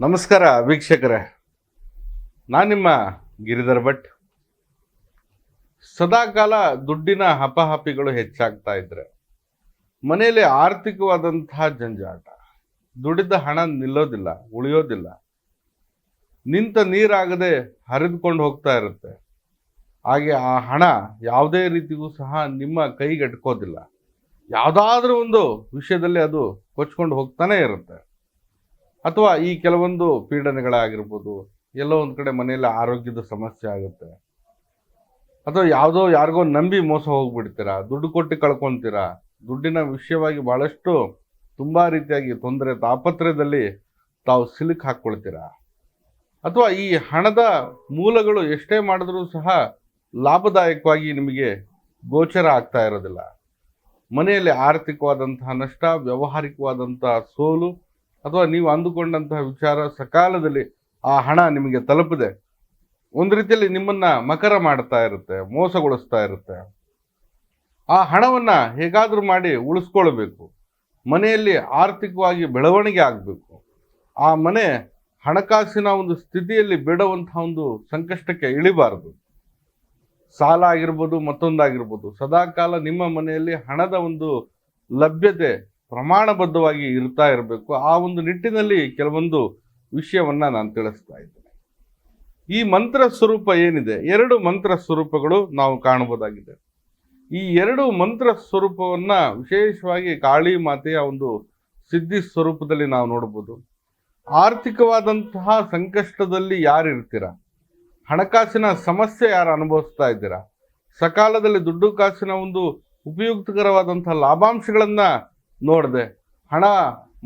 ನಮಸ್ಕಾರ ವೀಕ್ಷಕರೇ. ನಾನು ನಿಮ್ಮ ಗಿರಿಧರ್ ಭಟ್. ಸದಾಕಾಲ ದುಡ್ಡಿನ ಹಪಹಪಿಗಳು ಹೆಚ್ಚಾಗ್ತಾ ಇದ್ರೆ, ಮನೆಯಲ್ಲಿ ಆರ್ಥಿಕವಾದಂತಹ ಜಂಜಾಟ, ದುಡಿದ ಹಣ ನಿಲ್ಲೋದಿಲ್ಲ, ಉಳಿಯೋದಿಲ್ಲ. ನಿಂತ ನೀರಾಗದೆ ಹರಿದುಕೊಂಡು ಹೋಗ್ತಾ ಇರುತ್ತೆ. ಹಾಗೆ ಆ ಹಣ ಯಾವುದೇ ರೀತಿಗೂ ಸಹ ನಿಮ್ಮ ಕೈಗೆಟ್ಕೋದಿಲ್ಲ ಯಾವುದಾದ್ರೂ ಒಂದು ವಿಷಯದಲ್ಲಿ ಅದು ಕೊಚ್ಕೊಂಡು ಹೋಗ್ತಾನೆ ಇರುತ್ತೆ. ಅಥವಾ ಈ ಕೆಲವೊಂದು ಪೀಡನೆಗಳಾಗಿರ್ಬೋದು, ಎಲ್ಲೋ ಒಂದು ಕಡೆ ಮನೆಯಲ್ಲಿ ಆರೋಗ್ಯದ ಸಮಸ್ಯೆ ಆಗುತ್ತೆ. ಅಥವಾ ಯಾವುದೋ ಯಾರಿಗೋ ನಂಬಿ ಮೋಸ ಹೋಗ್ಬಿಡ್ತೀರಾ, ದುಡ್ಡು ಕೊಟ್ಟು ಕಳ್ಕೊತೀರಾ, ದುಡ್ಡಿನ ವಿಷಯವಾಗಿ ಭಾಳಷ್ಟು ತುಂಬ ರೀತಿಯಾಗಿ ತೊಂದರೆ, ತಾಪತ್ರಯದಲ್ಲಿ ತಾವು ಸಿಲುಕ್ ಹಾಕ್ಕೊಳ್ತೀರಾ? ಅಥವಾ ಈ ಹಣದ ಮೂಲಗಳು ಎಷ್ಟೇ ಮಾಡಿದ್ರೂ ಸಹ ಲಾಭದಾಯಕವಾಗಿ ನಿಮಗೆ ಗೋಚರ ಆಗ್ತಾ ಇರೋದಿಲ್ಲ. ಮನೆಯಲ್ಲಿ ಆರ್ಥಿಕವಾದಂತಹ ನಷ್ಟ, ವ್ಯಾವಹಾರಿಕವಾದಂತಹ ಸೋಲು ಅಥವಾ ನೀವು ಅಂದುಕೊಂಡಂತಹ ವಿಚಾರ ಸಕಾಲದಲ್ಲಿ ಆ ಹಣ ನಿಮಗೆ ತಲುಪದೆ. ಒಂದು ರೀತಿಯಲ್ಲಿ ನಿಮ್ಮನ್ನ ಮಕರ ಮಾಡ್ತಾ ಇರುತ್ತೆ, ಮೋಸಗೊಳಿಸ್ತಾ ಇರುತ್ತೆ. ಆ ಹಣವನ್ನ ಹೇಗಾದ್ರೂ ಮಾಡಿ ಉಳಿಸ್ಕೊಳ್ಬೇಕು. ಮನೆಯಲ್ಲಿ ಆರ್ಥಿಕವಾಗಿ ಬೆಳವಣಿಗೆ ಆಗಬೇಕು. ಆ ಮನೆ ಹಣಕಾಸಿನ ಒಂದು ಸ್ಥಿತಿಯಲ್ಲಿ ಬಿಡುವಂತಹ ಒಂದು ಸಂಕಷ್ಟಕ್ಕೆ ಇಳಿಬಾರದು. ಸಾಲ ಆಗಿರ್ಬೋದು ಮತ್ತೊಂದಾಗಿರ್ಬೋದು, ಸದಾಕಾಲ ನಿಮ್ಮ ಮನೆಯಲ್ಲಿ ಹಣದ ಒಂದು ಲಭ್ಯತೆ ಪ್ರಮಾಣಬದ್ಧವಾಗಿ ಇರ್ತಾ ಇರಬೇಕು, ಆ ಒಂದು ನಿಟ್ಟಿನಲ್ಲಿ ಕೆಲವೊಂದು ವಿಷಯವನ್ನು ನಾನು ತಿಳಿಸ್ತಾ ಇದ್ದೇನೆ. ಈ ಮಂತ್ರ ಸ್ವರೂಪ ಏನಿದೆ? ಎರಡು ಮಂತ್ರ ಸ್ವರೂಪಗಳು ನಾವು ಕಾಣಬಹುದಾಗಿದೆ. ಈ ಎರಡು ಮಂತ್ರ ಸ್ವರೂಪವನ್ನು ವಿಶೇಷವಾಗಿ ಕಾಳಿ ಮಾತೆಯ ಒಂದು ಸಿದ್ಧಿ ಸ್ವರೂಪದಲ್ಲಿ ನಾವು ನೋಡಬಹುದು ಆರ್ಥಿಕವಾದಂತಹ ಸಂಕಷ್ಟದಲ್ಲಿ ಯಾರು ಇರ್ತೀರ ಹಣಕಾಸಿನ ಸಮಸ್ಯೆ ಯಾರು ಅನುಭವಿಸ್ತಾ ಇದ್ದೀರಾ? ಸಕಾಲದಲ್ಲಿ ದುಡ್ಡು ಕಾಸಿನ ಒಂದು ಉಪಯುಕ್ತಕರವಾದಂತಹ ಲಾಭಾಂಶಗಳನ್ನ ನೋಡದೆ, ಹಣ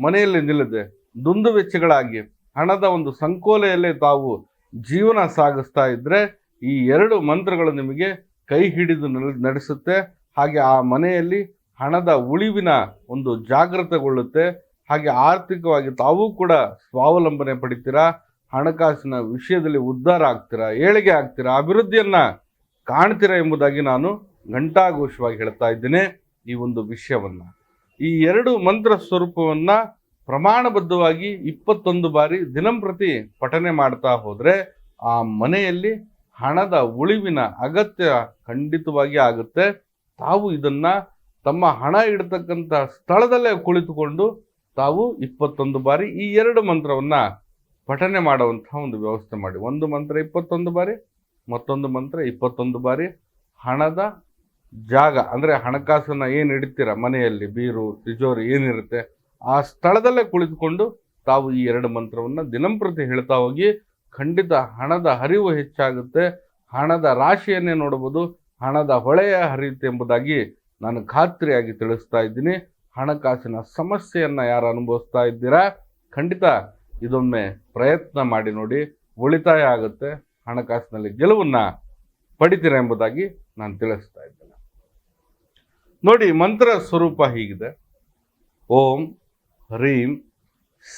ಮನೆಯಲ್ಲಿ ನಿಲ್ಲದೆ ದುಂದು ವೆಚ್ಚಗಳಾಗಿ ಹಣದ ಒಂದು ಸಂಕೋಲೆಯಲ್ಲೇ ತಾವು ಜೀವನ ಸಾಗಿಸ್ತಾ ಇದ್ದರೆ ಈ ಎರಡು ಮಂತ್ರಗಳು ನಿಮಗೆ ಕೈ ಹಿಡಿದು ನಡೆ- ನಡೆಸುತ್ತೆ. ಹಾಗೆ ಆ ಮನೆಯಲ್ಲಿ ಹಣದ ಉಳಿವಿನ ಒಂದು ಜಾಗೃತಗೊಳ್ಳುತ್ತೆ. ಹಾಗೆ ಆರ್ಥಿಕವಾಗಿ ತಾವೂ ಕೂಡ ಸ್ವಾವಲಂಬನೆ ಪಡಿತೀರಾ, ಹಣಕಾಸಿನ ವಿಷಯದಲ್ಲಿ ಉದ್ಧಾರ ಆಗ್ತೀರಾ, ಏಳಿಗೆ ಆಗ್ತೀರಾ, ಅಭಿವೃದ್ಧಿಯನ್ನು ಕಾಣ್ತೀರಾ ಎಂಬುದಾಗಿ ನಾನು ಘಂಟಾಘೋಷವಾಗಿ ಹೇಳ್ತಾ ಇದ್ದೇನೆ ಈ ಒಂದು ವಿಷಯವನ್ನ. ಈ ಎರಡು ಮಂತ್ರ ಸ್ವರೂಪವನ್ನ ಪ್ರಮಾಣಬದ್ಧವಾಗಿ ಇಪ್ಪತ್ತೊಂದು ಬಾರಿ ದಿನಂಪ್ರತಿ ಪಠನೆ ಮಾಡ್ತಾ ಹೋದರೆ ಆ ಮನೆಯಲ್ಲಿ ಹಣದ ಉಳಿವಿನ ಅಗತ್ಯ ಖಂಡಿತವಾಗಿ ಆಗುತ್ತೆ. ತಾವು ಇದನ್ನ ತಮ್ಮ ಹಣ ಇಡತಕ್ಕಂಥ ಸ್ಥಳದಲ್ಲೇ ಕುಳಿತುಕೊಂಡು ತಾವು ಇಪ್ಪತ್ತೊಂದು ಬಾರಿ ಈ ಎರಡು ಮಂತ್ರವನ್ನ ಪಠನೆ ಮಾಡುವಂತಹ ಒಂದು ವ್ಯವಸ್ಥೆ ಮಾಡಿ. ಒಂದು ಮಂತ್ರ ಇಪ್ಪತ್ತೊಂದು ಬಾರಿ, ಮತ್ತೊಂದು ಮಂತ್ರ ಇಪ್ಪತ್ತೊಂದು ಬಾರಿ, ಹಣದ ಜಾಗ, ಅಂದರೆ ಹಣಕಾಸನ್ನು ಏನು ಇಡ್ತೀರ ಮನೆಯಲ್ಲಿ, ಬೀರು, ತಿಜೋರಿ ಏನಿರುತ್ತೆ, ಆ ಸ್ಥಳದಲ್ಲೇ ಕುಳಿತುಕೊಂಡು ತಾವು ಈ ಎರಡು ಮಂತ್ರವನ್ನು ದಿನಂಪ್ರತಿ ಹೇಳ್ತಾ ಹೋಗಿ, ಖಂಡಿತ ಹಣದ ಹರಿವು ಹೆಚ್ಚಾಗುತ್ತೆ, ಹಣದ ರಾಶಿಯನ್ನೇ ನೋಡಬಹುದು ಹಣದ ಹೊಳೆಯ ಹರಿಯುತ್ತೆ ಎಂಬುದಾಗಿ ನಾನು ಖಾತ್ರಿಯಾಗಿ ತಿಳಿಸ್ತಾ ಇದ್ದೀನಿ. ಹಣಕಾಸಿನ ಸಮಸ್ಯೆಯನ್ನು ಯಾರು ಅನುಭವಿಸ್ತಾ ಇದ್ದೀರಾ, ಖಂಡಿತ ಇದೊಮ್ಮೆ ಪ್ರಯತ್ನ ಮಾಡಿ ನೋಡಿ, ಉಳಿತಾಯ ಆಗುತ್ತೆ, ಹಣಕಾಸಿನಲ್ಲಿ ಗೆಲುವನ್ನು ಪಡಿತೀರ ಎಂಬುದಾಗಿ ನಾನು ತಿಳಿಸ್ತಾ ಇದ್ದೇನೆ. ನೋಡಿ, ಮಂತ್ರ ಸ್ವರೂಪ ಹೀಗಿದೆ. ಓಂ ಹ್ರೀಂ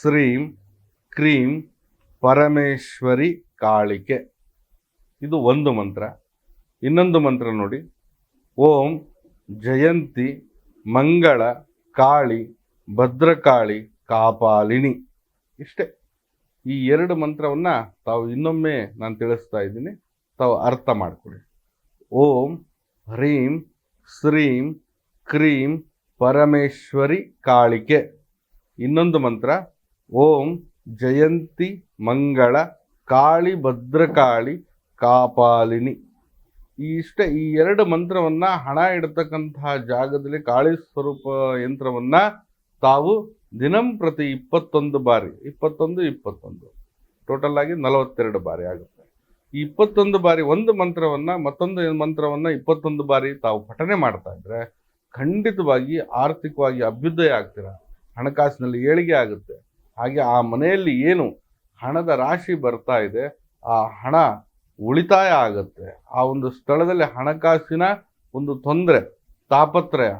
ಶ್ರೀಂ ಕ್ರೀಂ ಪರಮೇಶ್ವರಿ ಕಾಳಿಕೆ. ಇದು ಒಂದು ಮಂತ್ರ. ಇನ್ನೊಂದು ಮಂತ್ರ ನೋಡಿ. ಓಂ ಜಯಂತಿ ಮಂಗಳ ಕಾಳಿ ಭದ್ರಕಾಳಿ ಕಾಪಾಲಿನಿ. ಇಷ್ಟೇ. ಈ ಎರಡು ಮಂತ್ರವನ್ನು ತಾವು ಇನ್ನೊಮ್ಮೆ ನಾನು ತಿಳಿಸ್ತಾ ಇದ್ದೀನಿ. ತಾವು ಅರ್ಥ ಮಾಡಿಕೊಡಿ ಓಂ ಹ್ರೀಂ ಶ್ರೀಂ ಕ್ರೀಂ ಪರಮೇಶ್ವರಿ ಕಾಳಿಕೆ. ಇನ್ನೊಂದು ಮಂತ್ರ, ಓಂ ಜಯಂತಿ ಮಂಗಳ ಕಾಳಿ ಭದ್ರಕಾಳಿ ಕಾಪಾಲಿನಿ. ಈ ಇಷ್ಟೇ, ಈ ಎರಡು ಮಂತ್ರವನ್ನು ಹಣ ಇಡತಕ್ಕಂತಹ ಜಾಗದಲ್ಲಿ ಕಾಳಿ ಸ್ವರೂಪ ಯಂತ್ರವನ್ನು ತಾವು ದಿನಂಪ್ರತಿ ಇಪ್ಪತ್ತೊಂದು ಬಾರಿ, ಇಪ್ಪತ್ತೊಂದು ಇಪ್ಪತ್ತೊಂದು ಟೋಟಲ್ ಆಗಿ ನಲವತ್ತೆರಡು ಬಾರಿ ಆಗುತ್ತೆ. ಈ ಇಪ್ಪತ್ತೊಂದು ಬಾರಿ ಒಂದು ಮಂತ್ರವನ್ನು, ಮತ್ತೊಂದು ಮಂತ್ರವನ್ನು ಇಪ್ಪತ್ತೊಂದು ಬಾರಿ ತಾವು ಪಠನೆ ಮಾಡ್ತಾ ಇದ್ರೆ ಖಂಡಿತವಾಗಿ ಆರ್ಥಿಕವಾಗಿ ಅಭ್ಯುದಯ ಆಗ್ತೀರ, ಹಣಕಾಸಿನಲ್ಲಿ ಏಳಿಗೆ ಆಗುತ್ತೆ. ಹಾಗೆ ಆ ಮನೆಯಲ್ಲಿ ಏನು ಹಣದ ರಾಶಿ ಬರ್ತಾ ಇದೆ, ಆ ಹಣ ಉಳಿತಾಯ ಆಗುತ್ತೆ. ಆ ಒಂದು ಸ್ಥಳದಲ್ಲಿ ಹಣಕಾಸಿನ ಒಂದು ತೊಂದರೆ, ತಾಪತ್ರಯ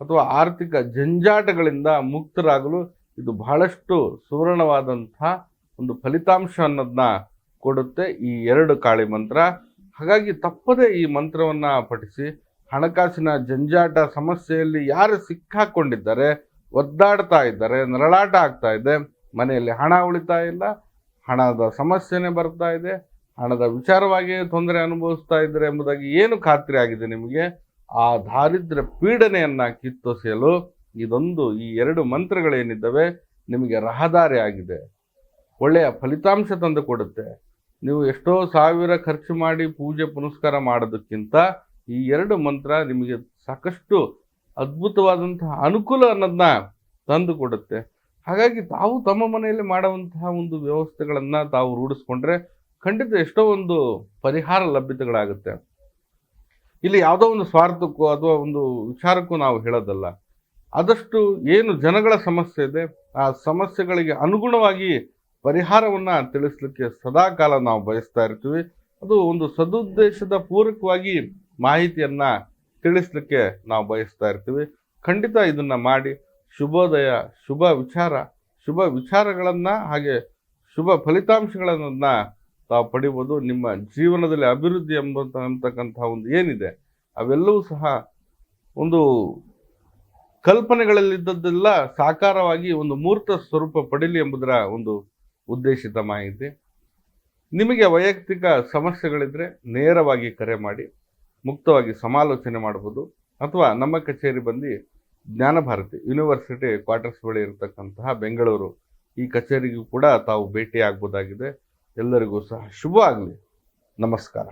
ಅಥವಾ ಆರ್ಥಿಕ ಜಂಜಾಟಗಳಿಂದ ಮುಕ್ತರಾಗಲು ಇದು ಬಹಳಷ್ಟು ಸುವರ್ಣವಾದಂಥ ಒಂದು ಫಲಿತಾಂಶ ಅನ್ನೋದನ್ನ ಕೊಡುತ್ತೆ ಈ ಎರಡು ಕಾಳಿ ಮಂತ್ರ. ಹಾಗಾಗಿ ತಪ್ಪದೇ ಈ ಮಂತ್ರವನ್ನು ಪಠಿಸಿ ಹಣಕಾಸಿನ ಜಂಜಾಟ ಸಮಸ್ಯೆಯಲ್ಲಿ ಯಾರು ಸಿಕ್ಕಾಕೊಂಡಿದ್ದಾರೆ, ಒದ್ದಾಡ್ತಾ ಇದ್ದಾರೆ, ನರಳಾಟ ಆಗ್ತಾ ಇದೆ, ಮನೆಯಲ್ಲಿ ಹಣ ಉಳಿತಾಯ ಇಲ್ಲ, ಹಣದ ಸಮಸ್ಯೆನೇ ಬರ್ತಾ ಇದೆ, ಹಣದ ವಿಚಾರವಾಗಿ ತೊಂದರೆ ಅನುಭವಿಸ್ತಾ ಇದ್ದಾರೆ ಎಂಬುದಾಗಿ ಏನು ಖಾತ್ರಿ ಆಗಿದೆ ನಿಮಗೆ? ಆ ದಾರಿದ್ರ್ಯ ಪೀಡನೆಯನ್ನ ಕಿತ್ತೊಸೆಯಲು ಇದೊಂದು ಈ ಎರಡು ಮಂತ್ರಗಳೇನಿದ್ದಾವೆ ನಿಮಗೆ ರಹದಾರಿ ಆಗಿದೆ. ಒಳ್ಳೆಯ ಫಲಿತಾಂಶ ತಂದು ಕೊಡುತ್ತೆ. ನೀವು ಎಷ್ಟೋ ಸಾವಿರ ಖರ್ಚು ಮಾಡಿ ಪೂಜೆ ಪುನಸ್ಕಾರ ಮಾಡೋದಕ್ಕಿಂತ ಈ ಎರಡು ಮಂತ್ರ ನಿಮಗೆ ಸಾಕಷ್ಟು ಅದ್ಭುತವಾದಂತಹ ಅನುಕೂಲ ಅನ್ನೋದನ್ನ ತಂದು ಕೊಡುತ್ತೆ. ಹಾಗಾಗಿ ತಾವು ತಮ್ಮ ಮನೆಯಲ್ಲಿ ಮಾಡುವಂತಹ ಒಂದು ವ್ಯವಸ್ಥೆಗಳನ್ನ ತಾವು ರೂಢಿಸ್ಕೊಂಡ್ರೆ ಖಂಡಿತ ಎಷ್ಟೋ ಒಂದು ಪರಿಹಾರ ಲಭ್ಯತೆಗಳಾಗುತ್ತೆ. ಇಲ್ಲಿ ಯಾವುದೋ ಒಂದು ಸ್ವಾರ್ಥಕ್ಕೂ ಅಥವಾ ಒಂದು ವಿಚಾರಕ್ಕೂ ನಾವು ಹೇಳೋದಲ್ಲ. ಆದಷ್ಟು ಏನು ಜನಗಳ ಸಮಸ್ಯೆ ಇದೆ, ಆ ಸಮಸ್ಯೆಗಳಿಗೆ ಅನುಗುಣವಾಗಿ ಪರಿಹಾರವನ್ನ ತಿಳಿಸ್ಲಿಕ್ಕೆ ಸದಾ ಕಾಲ ನಾವು ಬಯಸ್ತಾ ಇರ್ತೀವಿ. ಅದು ಒಂದು ಸದುದ್ದೇಶದ ಪೂರಕವಾಗಿ ಮಾಹಿತಿಯನ್ನ ತಿಳಿಸ್ಲಿಕ್ಕೆ ನಾವು ಬಯಸ್ತಾ ಇರ್ತೀವಿ. ಖಂಡಿತ ಇದನ್ನ ಮಾಡಿ ಶುಭೋದಯ, ಶುಭ ವಿಚಾರ, ಶುಭ ವಿಚಾರಗಳನ್ನ ಹಾಗೆ ಶುಭ ಫಲಿತಾಂಶಗಳನ್ನ ತಾವು ಪಡಿಬೋದು. ನಿಮ್ಮ ಜೀವನದಲ್ಲಿ ಅಭಿವೃದ್ಧಿ ಎಂಬಂತ ಒಂದು ಏನಿದೆ, ಅವೆಲ್ಲವೂ ಸಹ ಒಂದು ಕಲ್ಪನೆಗಳಲ್ಲಿದ್ದದ್ದೆಲ್ಲ ಸಾಕಾರವಾಗಿ ಒಂದು ಮೂರ್ತ ಸ್ವರೂಪ ಪಡೀಲಿ ಎಂಬುದರ ಒಂದು ಉದ್ದೇಶಿತ ಮಾಹಿತಿ. ನಿಮಗೆ ವೈಯಕ್ತಿಕ ಸಮಸ್ಯೆಗಳಿದ್ರೆ ನೇರವಾಗಿ ಕರೆ ಮಾಡಿ. ಮುಕ್ತವಾಗಿ ಸಮಾಲೋಚನೆ ಮಾಡಬಹುದು. ಅಥವಾ ನಮ್ಮ ಕಚೇರಿ ಬಂದು ಜ್ಞಾನಭಾರತಿ ಯೂನಿವರ್ಸಿಟಿ ಕ್ವಾರ್ಟರ್ಸ್ ಬಳಿ ಇರತಕ್ಕಂತಹ ಬೆಂಗಳೂರು ಈ ಕಚೇರಿಗೂ ಕೂಡ ತಾವು ಭೇಟಿ ಆಗ್ಬೋದಾಗಿದೆ ಎಲ್ಲರಿಗೂ ಸಹ ಶುಭ ಆಗಲಿ ನಮಸ್ಕಾರ.